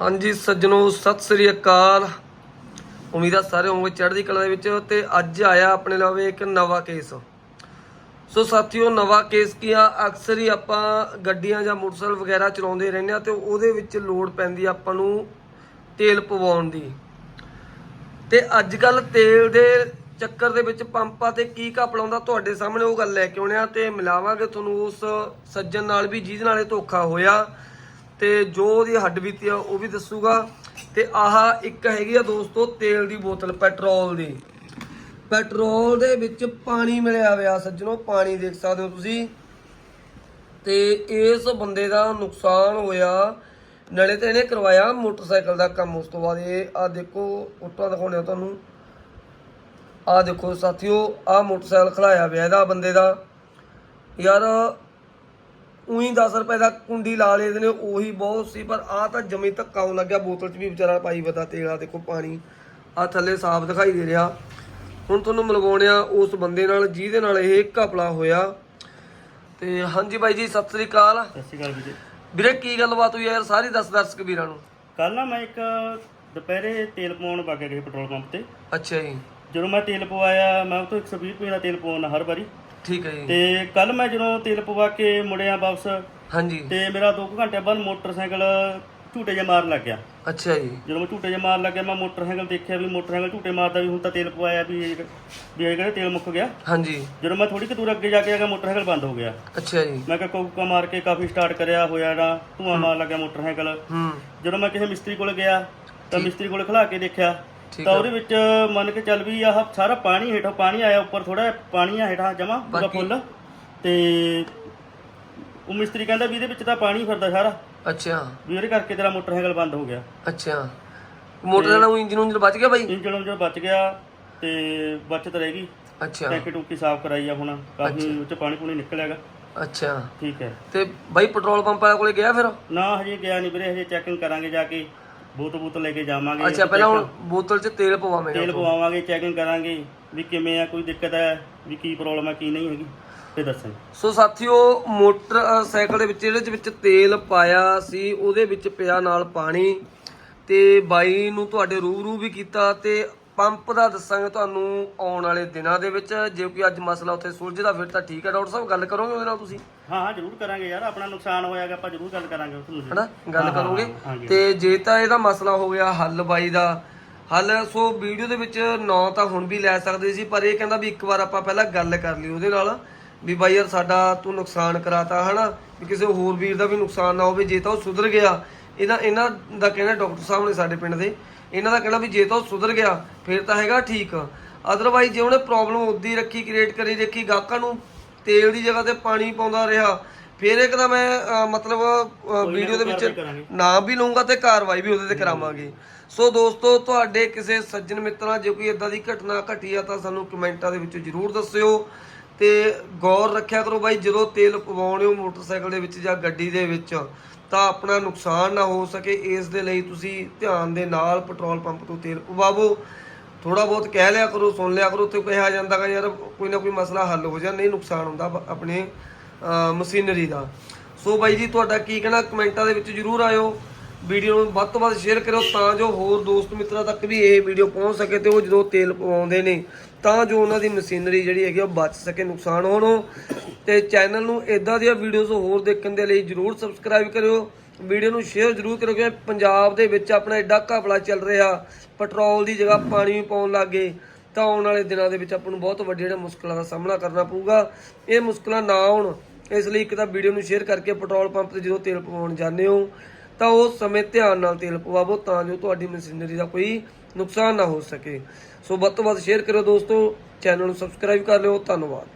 ਹਾਂਜੀ ਸੱਜਣੋ, ਸਤਿ ਸ੍ਰੀ ਅਕਾਲ। ਉਮੀਦ ਆ ਸਾਰੇ ਹੋਵੋਗੇ ਚੜ੍ਹਦੀ ਕਲਾ ਦੇ ਵਿੱਚ ਤੇ ਅੱਜ ਆਇਆ ਆਪਣੇ ਲਵੇ ਇੱਕ ਨਵਾਂ ਕੇਸ। ਸੋ ਸਾਥੀਓ, ਨਵਾਂ ਕੇਸ ਕੀ ਆ? ਅਕਸਰ ਹੀ ਆਪਾਂ ਗੱਡੀਆਂ ਜਾਂ ਮੋਟਰਸਾਈਕਲ ਵਗੈਰਾ ਚਲਾਉਂਦੇ ਰਹਿੰਦੇ ਆ ਤੇ ਉਹਦੇ ਵਿੱਚ ਲੋਡ ਪੈਂਦੀ ਆਪਾਂ ਨੂੰ ਤੇਲ ਪਵਾਉਣ ਦੀ। ਤੇ ਅੱਜ ਕੱਲ ਤੇਲ ਦੇ ਚੱਕਰ ਦੇ ਵਿੱਚ ਪੰਪਾਂ ਤੇ ਕੀ ਘਪਲਾ ਤੁਹਾਡੇ ਸਾਹਮਣੇ ਉਹ ਗੱਲ ਲੈ ਕੇ ਆਉਣੇ ਆ ਤੇ ਮਿਲਾਵਾਂਗੇ ਤੁਹਾਨੂੰ ਉਸ ਸੱਜਣ ਨਾਲ ਵੀ ਜਿਹਦੇ ਨਾਲ ਇਹ ਧੋਖਾ ਹੋਇਆ। ਤੇ ਜੋ ਉਹਦੀ ਹੱਡ ਬੀਤੀ ਆ, ਉਹ ਵੀ ਦੱਸੂਗਾ। ਤੇ ਆਹ ਇੱਕ ਹੈਗੀ ਆ ਦੋਸਤੋ, ਤੇਲ ਦੀ ਬੋਤਲ, ਪੈਟਰੋਲ ਦੀ। ਪੈਟਰੋਲ ਦੇ ਵਿੱਚ ਪਾਣੀ ਮਿਲਿਆ ਹੋਇਆ ਸੱਜਣੋ, ਪਾਣੀ ਦੇਖ ਸਕਦੇ ਹੋ ਤੁਸੀਂ। ਤੇ ਇਸ ਬੰਦੇ ਦਾ ਨੁਕਸਾਨ ਹੋਇਆ। ਨਾਲੇ ਤੇ ਇਹਨੇ ਕਰਵਾਇਆ ਮੋਟਰਸਾਈਕਲ ਦਾ ਕੰਮ ਉਸ ਤੋਂ ਬਾਅਦ। ਇਹ ਆ ਦੇਖੋ, ਫੋਟੋਆਂ ਦਿਖਾਉਣੇ ਆ ਤੁਹਾਨੂੰ। ਆ ਦੇਖੋ ਸਾਥੀਓ, ਆ ਮੋਟਰਸਾਈਕਲ ਖਲਾਇਆ ਪਿਆ ਇਹਦਾ ਬੰਦੇ ਦਾ। ਯਾਰ ਉਹੀ 10 ਰੁਪਏ ਦਾ ਕੁੰਡੀ ਲਾ ਲਏ ਨੇ ਉਹੀ ਬਹੁਤ ਸੀ ਪਰ ਆ ਤਾਂ ਜਮੀ ਧੱਕਾ ਆਉਣ ਲੱਗਿਆ ਬੋਤਲ 'ਚ ਵੀ ਵਿਚਾਰਾ ਪਾਈ ਵਦਾ ਤੇਲ ਆ ਦੇਖੋ ਪਾਣੀ। ਆ ਥੱਲੇ ਸਾਫ਼ ਦਿਖਾਈ ਦੇ ਰਿਹਾ। ਹੁਣ ਤੁਹਾਨੂੰ ਮਿਲਵਾਉਣੇ ਆ ਉਸ ਬੰਦੇ ਨਾਲ ਜਿਹਦੇ ਨਾਲ ਇਹ ਘਪਲਾ ਹੋਇਆ। ਤੇ ਹਾਂਜੀ ਬਾਈ ਜੀ ਸਤਿ ਸ੍ਰੀ ਅਕਾਲ। ਸਤਿ ਸ਼੍ਰੀ ਅਕਾਲ ਵੀਰੇ। ਵੀਰੇ ਕੀ ਗੱਲਬਾਤ ਹੋਈ ਯਾਰ? ਸਾਰੀ ਦੱਸ ਦਰਸ਼ਕ ਵੀਰਾਂ ਨੂੰ। ਕੱਲ ਨਾ ਮੈਂ ਇੱਕ ਦੁਪਹਿਰੇ ਤੇਲ ਪਵਾਉਣ ਵਗ ਗਿਆ ਪੈਟਰੋਲ ਪੰਪ ਤੇ। ਅੱਛਾ ਜੀ। ਜਦੋਂ ਮੈਂ ਤੇਲ ਪਵਾਇਆ ਮੈਂ ਉਹ ਤੋਂ 120 ਰੁਪਏ ਦਾ ਤੇਲ ਪਵਾਉਣਾ ਹਰ ਵਾਰੀ। ਠੀਕ ਹੈ ਜੀ। ਤੇ ਕੱਲ ਮੈਂ ਜਦੋਂ ਤੇਲ ਪਵਾ ਕੇ ਮੁੜਿਆ ਵਾਪਸ ਹਾਂਜੀ। ਤੇ ਮੇਰਾ 2 ਘੰਟੇ ਬਾਅਦ ਮੋਟਰਸਾਈਕਲ ਝੂਟੇ ਜਿਹਾ ਮਾਰਨ ਲੱਗ ਗਿਆ। ਅੱਛਾ ਜੀ। ਜਦੋਂ ਮੈਂ ਝੂਟੇ ਜਿਹਾ ਮਾਰਨ ਲੱਗਿਆ ਮੈਂ ਮੋਟਰਸਾਈਕਲ ਦੇਖਿਆ ਵੀ ਮੋਟਰਸਾਈਕਲ ਝੂਟੇ ਮਾਰਦਾ ਵੀ ਹੁਣ ਤਾਂ ਤੇਲ ਪਵਾਇਆ ਵੀ ਇਹ ਵੀ ਇਹ ਕਹਿੰਦੇ ਤੇਲ ਮੁੱਕ ਗਿਆ। ਹਾਂਜੀ। ਜਦੋਂ ਮੈਂ ਥੋੜੀ ਕੁ ਦੂਰ ਅੱਗੇ ਜਾ ਕੇ ਆ ਗਿਆ ਮੋਟਰਸਾਈਕਲ ਬੰਦ ਹੋ ਗਿਆ। ਅੱਛਾ ਜੀ। ਮੈਂ ਕਿਹਾ ਕੋਕਾ ਮਾਰ ਕੇ ਕਾਫੀ ਸਟਾਰਟ ਕਰਿਆ ਹੋਇਆ ਨਾ ਧੂਆਂ ਮਾਰ ਲੱਗਿਆ ਮੋਟਰਸਾਈਕਲ। ਹੂੰ। ਜਦੋਂ ਮੈਂ ਕਿਸੇ ਮਿਸਤਰੀ ਕੋਲ ਗਿਆ ਤਾਂ ਮਿਸਤਰੀ ਕੋਲ ਖਲਾ ਕੇ ਦੇਖਿਆ ਠੀਕ ਤਾਂ ਉਹਦੇ ਵਿੱਚ ਮੰਨ ਕੇ ਚੱਲ ਵੀ ਆਹ ਸਾਰਾ ਪਾਣੀ ਹੇਠੋਂ ਪਾਣੀ ਆਇਆ ਉੱਪਰ ਥੋੜਾ ਪਾਣੀ ਆ ਹੇਠਾਂ ਜਮਾ ਪੂਰਾ ਬਾਕੀ- ਫੁੱਲ। ਤੇ ਉਹ ਮਿਸਤਰੀ ਕਹਿੰਦਾ ਵੀ ਇਹਦੇ ਵਿੱਚ ਤਾਂ ਪਾਣੀ ਫਿਰਦਾ ਸਾਰਾ। ਅੱਛਾ। ਵੀ ਉਹਦੇ ਕਰਕੇ ਤੇਰਾ ਮੋਟਰਸਾਈਕਲ ਬੰਦ ਹੋ ਗਿਆ। ਅੱਛਾ। ਮੋਟਰ ਦਾ ਇੰਜਨ ਉਂਜਨ ਬਚ ਗਿਆ ਬਾਈ? ਇੰਜਣ ਉਂਜਣ ਬਚ ਗਿਆ ਤੇ ਬਚਤ ਰਹਿ ਗਈ। ਅੱਛਾ। ਟੈਂਕੀ ਟੂਕੀ ਸਾਫ਼ ਕਰਾਈ ਆ ਹੁਣ ਕਾਫੀ ਉੱਚ ਪਾਣੀ ਪੂਣੀ ਨਿਕਲਿਆਗਾ ਅੱਛਾ। ਠੀਕ ਹੈ। ਤੇ ਬਾਈ ਪੈਟਰੋਲ ਪੰਪ ਵਾਲੇ ਕੋਲੇ ਗਿਆ ਫਿਰ? ਨਾ ਹਜੇ ਗਿਆ ਨਹੀਂ ਵੀਰੇ ਹਜੇ ਚੈਕਿੰਗ ਕਰਾਂਗੇ ਜਾ ਕੇ। ਬੋਤਲ ਬੋਤਲ ਲੈ ਕੇ ਜਾਵਾਂਗੇ ਅੱਛਾ ਪਹਿਲਾਂ ਹੁਣ ਬੋਤਲ 'ਚ ਤੇਲ ਪਵਾਵੇਂਗਾ ਤੇਲ ਪਵਾਵਾਂਗੇ ਚੈਕਿੰਗ ਕਰਾਂਗੇ ਵੀ ਕਿਵੇਂ ਆ ਕੋਈ ਦਿੱਕਤ ਹੈ ਵੀ ਕੀ ਪ੍ਰੋਬਲਮ ਹੈ ਕੀ ਨਹੀਂ ਹੈਗੀ ਤੇ ਦੱਸਣ। ਸੋ ਸਾਥੀਓ ਮੋਟਰਸਾਈਕਲ ਦੇ ਵਿੱਚ ਜਿਹੜੇ ਵਿੱਚ ਤੇਲ ਪਾਇਆ ਸੀ ਉਹਦੇ ਵਿੱਚ ਪਿਆ ਨਾਲ ਪਾਣੀ ਤੇ ਬਾਈ ਨੂੰ ਤੁਹਾਡੇ ਰੂਬਰੂ ਵੀ ਕੀਤਾ ਤੇ ਪੰਪ ਦਾ ਦੱਸਾਂਗੇ ਤੁਹਾਨੂੰ ਆਉਣ ਵਾਲੇ ਦਿਨਾਂ ਦੇ ਵਿੱਚ ਜੇ ਕੋਈ ਅੱਜ ਮਸਲਾ ਉੱਥੇ ਸੁਲਝਦਾ ਫਿਰ ਤਾਂ ਠੀਕ ਹੈ ਡਾਕਟਰ ਸਾਹਿਬ ਗੱਲ ਕਰੋਗੇ ਉਹਦੇ ਨਾਲ ਤੁਸੀਂ? ਹਾਂ ਹਾਂ ਜ਼ਰੂਰ ਕਰਾਂਗੇ ਯਾਰ ਆਪਣਾ ਨੁਕਸਾਨ ਹੋਇਆਗਾ ਆਪਾਂ ਜ਼ਰੂਰ ਗੱਲ ਕਰਾਂਗੇ ਉਸ ਨੂੰ ਹਨਾ ਗੱਲ ਕਰੋਗੇ। ਤੇ ਜੇ ਤਾਂ ਇਹਦਾ ਮਸਲਾ ਹੋ ਗਿਆ ਹੱਲ ਬਾਈ ਦਾ ਹੱਲ ਸੋ ਵੀਡੀਓ ਦੇ ਵਿੱਚ ਨਾਂ ਤਾਂ ਹੁਣ ਵੀ ਲੈ ਸਕਦੇ ਸੀ ਪਰ ਇਹ ਕਹਿੰਦਾ ਵੀ ਇੱਕ ਵਾਰ ਆਪਾਂ ਪਹਿਲਾਂ ਗੱਲ ਕਰ ਲਈ ਉਹਦੇ ਨਾਲ ਵੀ ਬਾਈ ਯਾਰ ਸਾਡਾ ਤੂੰ ਨੁਕਸਾਨ ਕਰਾਤਾ ਹਨਾ? ਵੀ ਕਿਸੇ ਹੋਰ ਵੀਰ ਦਾ ਵੀ ਨੁਕਸਾਨ ਨਾ ਹੋਵੇ ਜੇ ਤਾਂ ਉਹ ਸੁਧਰ ਗਿਆ ਇਹਨਾਂ ਇਹਨਾਂ ਦਾ ਕਹਿਣਾ ਡਾਕਟਰ ਸਾਹਿਬ ਨੇ ਸਾਡੇ ਪਿੰਡ ਦੇ ਇਹਨਾਂ ਦਾ ਕਹਿਣਾ ਵੀ ਜੇ ਤਾਂ ਉਹ ਸੁਧਰ ਗਿਆ ਫਿਰ ਤਾਂ ਹੈਗਾ ਠੀਕ। ਅਦਰਵਾਈਜ਼ ਜੇ ਉਹਨੇ ਪ੍ਰੋਬਲਮ ਉਦੀ ਰੱਖੀ ਕ੍ਰੀਏਟ ਕਰੀ ਦੇਖੀ ਗਾਹਕਾਂ ਨੂੰ ਤੇਲ ਦੀ ਜਗ੍ਹਾ ਤੇ ਪਾਣੀ ਪਾਉਂਦਾ ਰਿਹਾ ਫਿਰ ਇੱਕ ਤਾਂ ਮੈਂ ਮਤਲਬ ਵੀਡੀਓ ਦੇ ਵਿੱਚ। ਨਾਮ ਵੀ ਲਵਾਂਗਾ ਤੇ ਕਾਰਵਾਈ ਵੀ ਉਹਦੇ ਤੇ ਕਰਾਵਾਂਗੇ। ਸੋ ਦੋਸਤੋ ਤੁਹਾਡੇ ਕਿਸੇ ਸੱਜਣ ਮਿੱਤਰਾਂ ਜੇ ਕੋਈ ਇਦਾਂ ਦੀ ਘਟਨਾ ਘਟੀ ਆ ਤਾਂ ਸਾਨੂੰ ਕਮੈਂਟਾਂ ਦੇ ਵਿੱਚ ਜਰੂਰ ਦੱਸਿਓ। ਤੇ ਗੌਰ ਰੱਖਿਆ ਕਰੋ ਬਾਈ ਜਦੋਂ ਤੇਲ ਪਵਾਉਣੇ ਹੋ ਮੋਟਰਸਾਈਕਲ ਦੇ ਵਿੱਚ ਜਾਂ ਗੱਡੀ ਦੇ ਵਿੱਚ ਤਾਂ ਆਪਣਾ ਨੁਕਸਾਨ ਨਾ ਹੋ ਸਕੇ, ਇਸ ਦੇ ਲਈ ਤੁਸੀਂ ਧਿਆਨ ਦੇ ਨਾਲ ਪੈਟਰੋਲ ਪੰਪ ਤੋਂ ਤੇਲ ਪਵਾਵੋ ਥੋੜਾ ਬਹੁਤ ਕਹਿ ਲਿਆ ਕਰੋ, ਸੁਣ ਲਿਆ ਕਰੋ ਤੇ ਕਿਹਾ ਜਾਂਦਾਗਾ ਯਾਰ ਕੋਈ ਨਾ ਕੋਈ ਮਸਲਾ ਹੱਲ ਹੋ ਜਾ, ਨਹੀਂ ਨੁਕਸਾਨ ਹੁੰਦਾ ਆਪਣੇ ਮਸ਼ੀਨਰੀ ਦਾ। ਸੋ ਬਾਈ ਜੀ, ਤੁਹਾਡਾ ਕੀ ਕਹਿਣਾ? ਕਮੈਂਟਾਂ ਦੇ ਵਿੱਚ ਜਰੂਰ ਆਇਓ। ਵੀਡੀਓ ਨੂੰ ਵੱਧ ਤੋਂ ਵੱਧ ਸ਼ੇਅਰ ਕਰੋ ਤਾਂ ਜੋ ਹੋਰ ਦੋਸਤ ਮਿੱਤਰਾਂ ਤੱਕ ਵੀ ਇਹ ਵੀਡੀਓ ਪਹੁੰਚ ਸਕੇ ਤੇ ਉਹ ਜਦੋਂ ਤੇਲ ਪਵਾਉਂਦੇ ਨੇ, ਤਾਂ ਜੋ ਉਹਨਾਂ ਦੀ ਮਸ਼ੀਨਰੀ ਜਿਹੜੀ ਹੈਗੀ ਆ, ਉਹ ਬਚ ਸਕੇ, ਨੁਕਸਾਨ ਹੋਣੋਂ ਤੇ ਚੈਨਲ ਨੂੰ ਇਦਾਂ ਦੀਆਂ ਵੀਡੀਓਜ਼ ਹੋਰ ਦੇਖਣ ਦੇ ਲਈ ਜਰੂਰ ਸਬਸਕ੍ਰਾਈਬ ਕਰਿਓ। ਵੀਡੀਓ ਨੂੰ ਸ਼ੇਅਰ ਜਰੂਰ ਕਰਿਓ ਕਿ ਪੰਜਾਬ ਦੇ ਵਿੱਚ ਆਪਣਾ ਐਡਾ ਘਪਲਾ ਚੱਲ ਰਿਹਾ। ਪੈਟਰੋਲ ਦੀ ਜਗ੍ਹਾ ਪਾਣੀ ਵੀ ਪਾਉਣ ਲੱਗੇ ਤਾਂ ਆਉਣ ਵਾਲੇ ਦਿਨਾਂ ਦੇ ਵਿੱਚ ਆਪਾਂ ਨੂੰ ਬਹੁਤ ਵੱਡੇ ਜਿਹੜੇ ਮੁਸ਼ਕਲਾਂ ਦਾ ਸਾਹਮਣਾ ਕਰਨਾ ਪਊਗਾ। ਇਹ ਮੁਸ਼ਕਲਾਂ ਨਾ ਆਉਣ, ਇਸ ਲਈ ਇੱਕ ਤਾਂ ਵੀਡੀਓ ਨੂੰ ਸ਼ੇਅਰ ਕਰਕੇ ਪੈਟਰੋਲ ਪੰਪ ਤੇ ਜਦੋਂ ਤੇਲ ਪਵਾਉਣ ਜਾਂਦੇ ਹੋ, ਤਾਂ ਉਸ ਸਮੇਂ ਧਿਆਨ ਨਾਲ ਤੇਲ ਪਵਾਵੋ ਤਾਂ ਜੋ ਤੁਹਾਡੀ ਮਸ਼ੀਨਰੀ ਦਾ ਕੋਈ ਨੁਕਸਾਨ ਨਾ ਹੋ ਸਕੇ। ਸੋ ਵੱਧ ਤੋਂ ਵੱਧ ਸ਼ੇਅਰ ਕਰੋ ਦੋਸਤੋ, ਚੈਨਲ ਨੂੰ ਸਬਸਕ੍ਰਾਈਬ ਕਰ ਲਿਓ, ਧੰਨਵਾਦ।